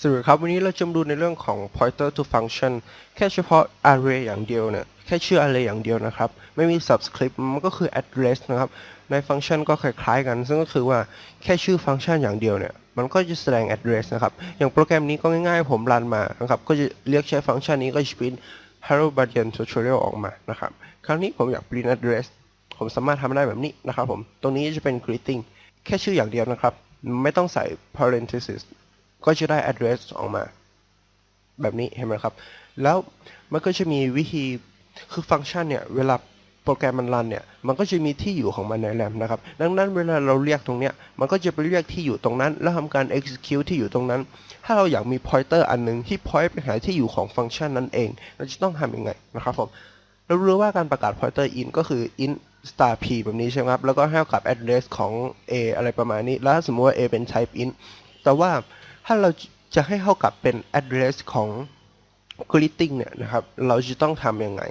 สวัสดีครับ วันนี้เราจะมาดูในเรื่องของ pointer to function แค่เฉพาะ array อย่างเดียวเนี่ยแค่ชื่อ array อย่างเดียวนะครับ ไม่มี subscript มันก็คือ address นะครับ ในฟังก์ชันก็คล้ายๆกัน ซึ่งก็คือว่าแค่ชื่อฟังก์ชันอย่างเดียวเนี่ยมันก็จะแสดง address นะครับ อย่างโปรแกรมนี้ก็ง่ายๆ ผมรันมานะครับ ก็จะเรียกใช้ฟังก์ชันนี้ก็จะเป็น hello button tutorial ออกมานะครับ คราวนี้ผมอยาก print address ผมสามารถทำได้แบบนี้นะครับผมตรงนี้จะเป็น greeting แค่ชื่ออย่างเดียวนะครับ ไม่ต้องใส่ parenthesis ก็จะได้ address ออกมา แบบนี้เห็นไหมครับ แล้วมันก็จะมีวิธีคือฟังก์ชันเนี่ย เวลาโปรแกรมมันรันเนี่ย มันก็จะมีที่อยู่ของมันในแรมนะครับ ดังนั้นเวลาเราเรียกตรงเนี้ย มันก็จะไปเรียกที่อยู่ตรงนั้น แล้วทำการ execute ที่อยู่ตรงนั้น ถ้าเราอยากมี pointer อันหนึงที่ point ไปหาที่อยู่ของฟังก์ชันนั้นเอง เราจะต้องทำยังไงนะครับผม เรารู้ว่าการประกาศ pointer in ก็คือ int star p แบบนี้ใช่ไหมครับ แล้วก็ให้เท่ากับ address ของ a อะไรประมาณนี้ แล้วสมมติว่า a เป็น type int แต่ว่า ถ้าเราจะให้เท่ากับเป็น address ของ greeting เนี่ยนะครับ เราจะต้องทำยังไง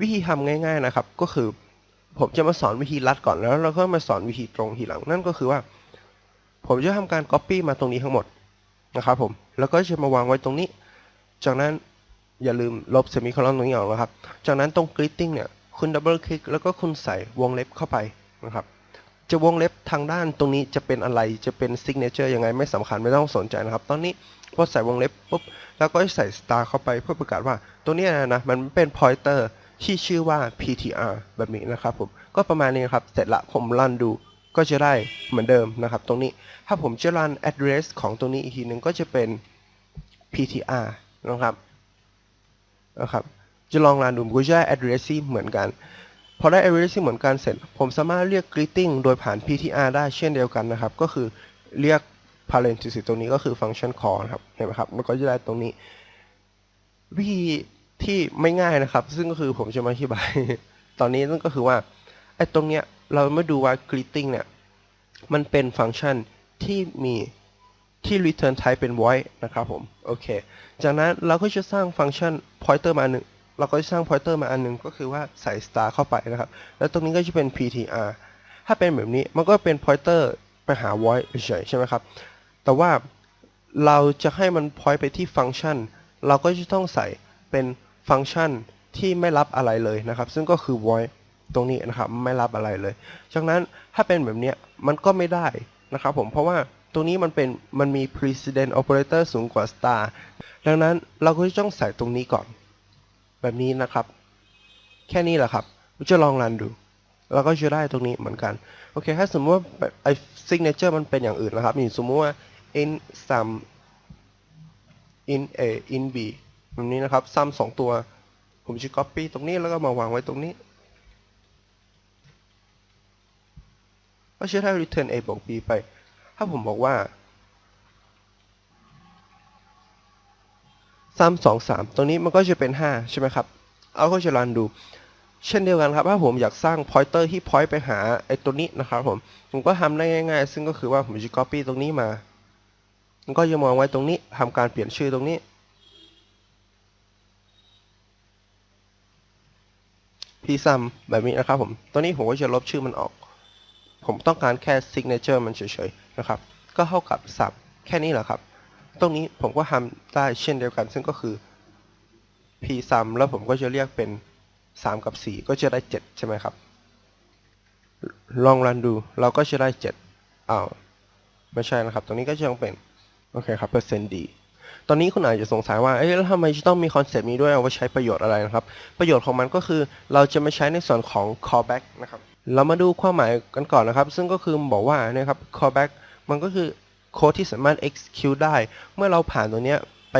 วิธีทำง่ายๆนะครับ ก็คือผมจะมาสอนวิธีลัดก่อนแล้ว เราก็มาสอนวิธีตรงทีหลัง นั่นก็คือว่า ผมจะทำการ copy มาตรงนี้ทั้งหมดนะครับผม แล้วก็จะมาวางไว้ตรงนี้ จากนั้นอย่าลืมลบเซมิโคลอนตรงนี้ออกนะครับ จากนั้นตรง greeting เนี่ยคุณดับเบิลคลิกแล้วก็คุณใส่วงเล็บเข้าไปนะครับ จะวงเล็บทางด้านตรงนี้จะเป็นอะไรจะเป็น signature ยังไงไม่สำคัญไม่ต้องสนใจนะครับ ตอนนี้พอใส่วงเล็บปุ๊บแล้วก็ใส่ star เข้าไปเพื่อประกาศว่าตัวนี้นะมันเป็น pointer ที่ชื่อว่า ptr แบบนี้นะครับผมก็ประมาณนี้ครับ เสร็จละผมรันดูก็จะได้เหมือนเดิมนะครับ ตรงนี้ถ้าผมจะรัน address ของตรงนี้อีกทีหนึ่งก็จะเป็น ptr นะครับนะครับจะลองรันดูผมก็จะได้ address ที่เหมือนกัน พอได้ address ที่เหมือนกันเสร็จ ผมสามารถเรียก greeting โดยผ่าน ptr ได้เช่นเดียวกันนะครับ ก็คือเรียก parenthesis ตรงนี้ก็คือฟังก์ชัน call นะครับ เห็นไหมครับ มันก็จะได้ตรงนี้ วิธีที่ไม่ง่ายนะครับ ซึ่งก็คือผมจะมาอธิบาย ตอนนี้นั่นก็คือว่า ไอ้ตรงเนี้ย เรามาดูว่า greeting เนี่ย มันเป็นฟังก์ชันที่มีที่ return type เป็น void นะครับผม โอเค จากนั้นเราก็จะสร้างฟังก์ชัน pointer มาหนึ่ง เราก็จะสร้าง pointer มาอันหนึ่งก็คือว่าใส่ star เข้าไปนะครับ แล้วตรงนี้ก็จะเป็น ptr ถ้าเป็นแบบนี้มันก็เป็น pointer ไปหา void เฉยใช่ไหมครับ แต่ว่าเราจะให้มัน point ไปที่ฟังก์ชัน เราก็จะต้องใส่เป็นฟังก์ชันที่ไม่รับอะไรเลยนะครับ ซึ่งก็คือ void ตรงนี้นะครับไม่รับอะไรเลยจากนั้นถ้าเป็นแบบนี้มันก็ไม่ได้นะครับผมเพราะว่าตรงนี้มันเป็นมันมี precedent operator สูงกว่า star ดังนั้นเราก็จะต้องใส่ตรงนี้ก่อน แบบนี้นะครับ แค่นี้แหละครับผมจะลองรันดูเราก็จะได้ตรงนี้เหมือนกัน โอเค ถ้าสมมติว่าไอ้ signature มันเป็นอย่างอื่นนะครับนี่สมมติว่า in sum in a in b แบบนี้นะครับ sum สองตัว ผมจะ copy ตรงนี้แล้วก็มาวางไว้ตรงนี้ ก็จะได้ return a บวก b ไป ถ้าผมบอกว่า ซ้ำสองสามตรงนี้มันก็จะเป็นห้าใช่ไหมครับ เอาก็จะรันดู เช่นเดียวกันครับ ถ้าผมอยากสร้าง pointer ที่ point ไปหาไอ้ตัวนี้นะครับผม ผมก็ทำได้ง่าย ๆ ซึ่งก็คือว่าผมจะ copy ตรงนี้มาผมก็จะมองไว้ตรงนี้ทำการเปลี่ยนชื่อตรงนี้พี่ซัมแบบนี้นะครับผมตอนนี้ผมก็จะลบชื่อมันออก ผมต้องการแค่ signature มันเฉยๆนะครับ ก็เท่ากับซับแค่นี้แหละครับ ตรงนี้ผมก็ทำได้เช่นเดียวกัน ซึ่งก็คือ p sum แล้วผมก็จะเรียกเป็น 3 กับ 4 ก็จะได้ 7 ใช่ไหมครับ ลองรันดูเราก็จะได้ 7อ้าวไม่ใช่นะครับ ตรงนี้ก็จะยังเป็น โอเคครับเปอร์เซ็นต์ดีตอนนี้คุณอาจจะสงสัยว่า เอ๊ะ แล้วทำไมจะต้องมีคอนเซปต์นี้ด้วย เอาไว้ใช้ประโยชน์อะไรนะครับ ประโยชน์ของมันก็คือเราจะมาใช้ในส่วนของ callback นะครับ เรามาดูความหมายกันก่อนนะครับ ซึ่งก็คือบอกว่านะครับ callback มันก็คือ โค้ดที่สามารถ execute ได้ เมื่อเราผ่านตัวเนี้ยไป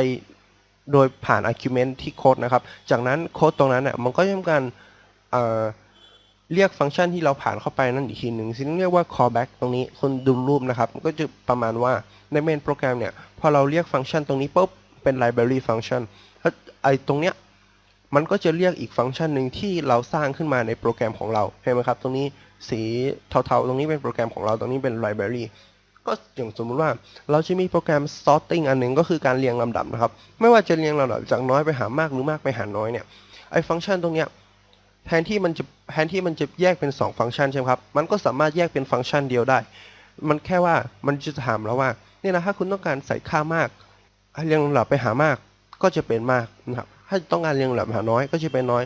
โดยผ่าน argument ที่โค้ดนะครับ จากนั้นโค้ดตรงนั้นเนี่ยมันก็จะทำการเเรียกฟังก์ชันที่เราผ่านเข้าไปนั่นอีกทีหนึ่งซึ่งเรียกว่า callback ตรงนี้คุณดูรูปนะครับมันก็จะประมาณว่าในเมนโปรแกรมเนี่ย พอเราเรียกฟังก์ชันตรงนี้ปุ๊บ เป็น library function แล้วไอ้ตรงเนี้ยมันก็จะเรียกอีกฟังก์ชันหนึ่งที่เราสร้างขึ้นมาในโปรแกรมของเราเห็นไหมครับ ตรงนี้สีเทาๆ ตรงนี้เป็นโปรแกรมของเรา ตรงนี้เป็น library ก็อย่างสมมุติว่าเราจะมีโปรแกรม sorting อันหนึ่งก็คือการเรียงลำดับนะครับ ไม่ว่าจะเรียงลำดับจากน้อยไปหามากหรือมากไปหาน้อยเนี่ยไอ้ฟังก์ชันตรงเนี้ยแทนที่มันจะแทนที่มันจะแยกเป็น 2 ฟังก์ชันใช่ไหมครับ มันก็สามารถแยกเป็นฟังก์ชันเดียวได้ มันแค่ว่ามันจะถามเราว่าเนี่ยนะถ้าคุณต้องการใส่ค่ามากเรียงลำดับไปหามากก็จะเป็นมากนะครับถ้าต้องการเรียงลำดับหาน้อยก็จะเป็นน้อย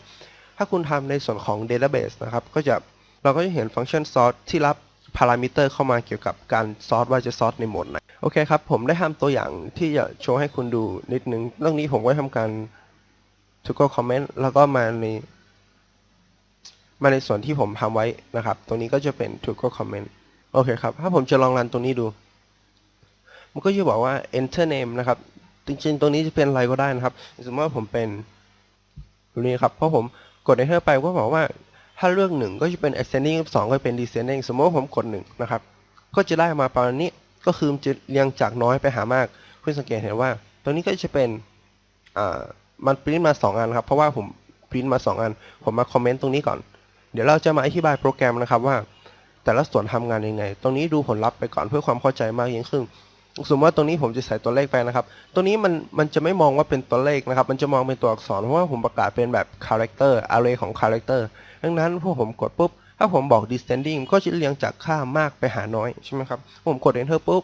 ถ้าคุณทำในส่วนของ database นะครับก็จะเราก็จะเห็นฟังก์ชัน sort ที่รับ พารามิเตอร์เข้ามาเกี่ยวกับการ sort ว่าจะ sort ในโหมดไหนโอเคครับ ผมได้ทำตัวอย่างที่จะโชว์ให้คุณดูนิดนึง เรื่องนี้ผมก็ทำการ to go comment แล้วก็มาใน มาในส่วนที่ผมทำไว้นะครับ ตรงนี้ก็จะเป็น to go comment โอเคครับ ถ้าผมจะลองรันตรงนี้ดู มันก็จะบอกว่า enter name นะครับ จริงๆ ตรงนี้จะเป็นอะไรก็ได้นะครับ สมมติว่าผมเป็นตรงนี้ครับ เพราะผมกด enter ไปก็บอกว่า ถ้าเรื่องหนึ่งก็จะเป็น ascending สองก็เป็น descending สมมติว่าผมกดหนึ่งนะครับ ก็จะได้มาประมาณนี้ก็คือจะเรียงจากน้อยไปหามากคุณสังเกตเห็นว่า ตรงนี้ก็จะเป็นอ่ามันปริ้นมา 2 อันครับ เพราะว่าผมปริ้นมา 2 อัน ผมมาคอมเมนต์ตรงนี้ก่อน เดี๋ยวเราจะมาอธิบายโปรแกรมนะครับว่า แต่ละส่วนทำงานยังไง ตรงนี้ดูผลลัพธ์ไปก่อนเพื่อความเข้าใจมากยิ่งขึ้น สมมติว่าตรงนี้ผมจะใส่ตัวเลขไปนะครับ ตัวนี้มันมันจะไม่มองว่าเป็นตัวเลขนะครับ มันจะมองเป็นตัวอักษร เพราะว่าผมประกาศเป็นแบบ character array ของ character ดังนั้นพวกผมกดปุ๊บ ถ้าผมบอก descending ก็จะเรียงจากค่ามากไปหาน้อยใช่ไหมครับ ผมกด enter ปุ๊บ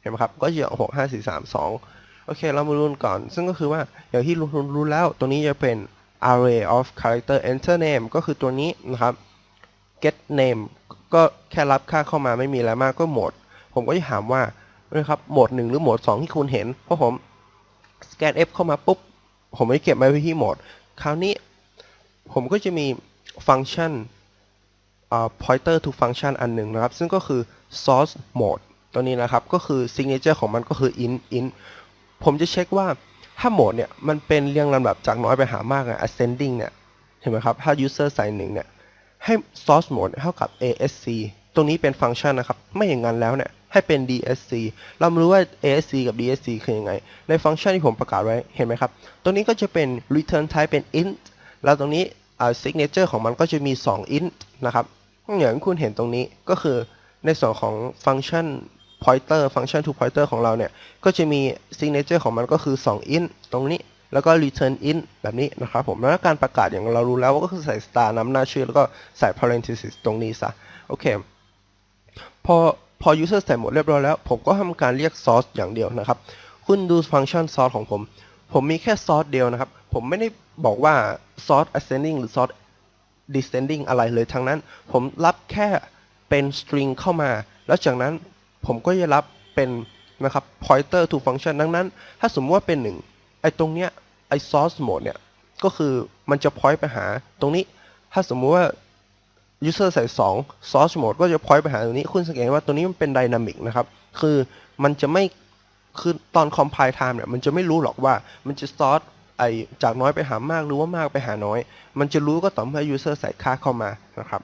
เห็นไหมครับ ก็จะหกห้าสี่สามสองโอเค เรามาดูกันก่อน ซึ่งก็คือว่า อย่างที่รู้แล้ว ตัวนี้จะเป็น array of character enter name ก็คือตัวนี้นะครับ get name ก็แค่รับค่าเข้ามาไม่มีอะไรมากก็โหมด ผมก็จะถามว่านะครับโหมด 1 หรือโหมด 2 ที่คุณเห็น เพราะผม scan f เข้ามาปุ๊บ ผมไม่เก็บไว้ที่โหมด คราวนี้ ผมก็จะมี ฟังก์ชัน pointer to function อันหนึ่งนะครับ ซึ่งก็คือ source mode ตัวนี้นะครับ ก็คือ signature ของมันก็คือ int int ผมจะเช็คว่าถ้าโหมดเนี่ย มันเป็นเรียงลำดับจากน้อยไปหามากอะ ascending เนี่ย เห็นไหมครับ ถ้า user ใส่หนึ่งเนี่ย ให้ source mode เท่ากับ asc ตรงนี้เป็นฟังก์ชันนะครับ ไม่อย่างนั้นแล้วเนี่ย ให้เป็น dsc เราไม่รู้ว่า asc กับ dsc คือยังไง ในฟังก์ชันที่ผมประกาศไว้ เห็นไหมครับ ตรงนี้ก็จะเป็น return type เป็น int แล้วตรงนี้ signature ของมันก็จะมี 2 int นะครับอย่างที่คุณเห็นตรงนี้ก็คือในส่วนของฟังก์ชัน pointer ฟังก์ชัน to pointer ของเราเนี่ย ก็จะมี signature ของมันก็คือ 2 int ตรงนี้ แล้วก็ return int แบบนี้นะครับผม แล้วการประกาศอย่างเรารู้แล้วก็คือใส่ star นำหน้าชื่อ แล้วก็ใส่ parenthesis ตรงนี้ซะ โอเค พอพอ user ใส่หมดเรียบร้อยแล้ว ผมก็ทำการเรียก source อย่างเดียวนะครับ คุณดูฟังก์ชัน source ของผม ผมมีแค่ source เดียวนะครับ ผมไม่ได้บอกว่า source ascending หรือ source descending อะไรเลยทั้งนั้น ผมรับแค่เป็น string เข้ามา แล้วจากนั้นผมก็จะรับเป็นนะครับ pointer to function ดังนั้น ถ้าสมมติว่าเป็นหนึ่งไอ้ตรงเนี้ยไอ้ source mode เนี่ย ก็คือมันจะ point ไปหาตรงนี้ ถ้าสมมุติว่า user ใส่ 2 source mode ก็จะ point ไปหาตรงนี้ คุณสังเกตว่าตัวนี้มันเป็น dynamic นะครับ คือมันจะไม่ คือตอน compile time เนี่ยมันจะไม่รู้หรอกว่ามันจะ sort ไอจากน้อยไปหามากหรือว่ามากไปหาน้อย มันจะรู้ก็ต่อเมื่อ user ใส่ค่าเข้ามานะครับ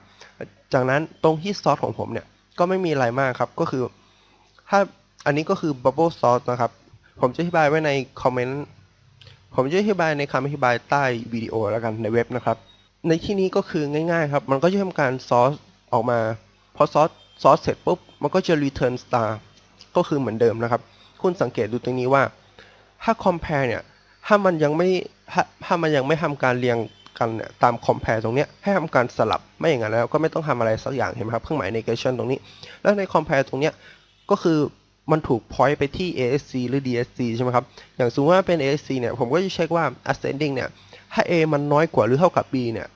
จากนั้นตรงที่ source ของผมเนี่ยก็ไม่มีอะไรมากครับก็คือ ถ้าอันนี้ก็คือ bubble source นะครับ ผมจะอธิบายไว้ในคอมเมนต์ผมจะอธิบายในคำอธิบายใต้วิดีโอแล้วกันในเว็บนะครับ ในที่นี้ก็คือง่ายๆครับ มันก็จะทำการ source ออกมา พอ source source เสร็จปุ๊บ มันก็จะ return star ก็คือเหมือนเดิมนะครับ คุณสังเกตดูตรงนี้ว่า ถ้า compare เนี่ย ถ้ามันยังไม่ถ้ามันยังไม่ทำการเรียงกันเนี่ยตาม compare ตรงเนี้ยให้ทำการสลับไม่อย่างนั้นแล้วก็ไม่ต้องทำอะไรสักอย่างเห็นไหมครับเครื่องหมาย negation ตรงนี้ แล้วใน compare ตรงเนี้ยก็คือมันถูก point ไปที่ ASC หรือ DSC ใช่ไหมครับ อย่างสมมติว่าเป็น ASC เนี่ย ผมก็จะเช็คว่า ascending เนี่ย ถ้า A มันน้อยกว่าหรือเท่ากับ B เนี่ย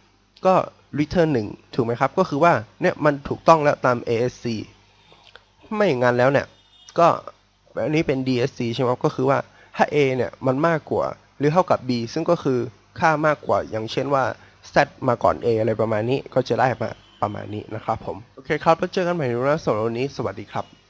ก็ return 1 ถูกไหมครับ ก็คือว่า เนี่ย มันถูกต้องแล้วตาม ASC ไม่อย่างนั้นแล้วเนี่ย ก็ อันนี้เป็น DSC ใช่ไหมครับก็คือว่าถ้า A เนี่ยมันมากกว่าหรือเท่ากับ B ซึ่งก็คือค่ามากกว่าอย่างเช่นว่า Z มาก่อน A อะไรประมาณนี้ก็จะได้มาประมาณนี้นะครับผม โอเคครับ แล้วเจอกันใหม่ในวันสำหรับวันนี้ สวัสดีครับ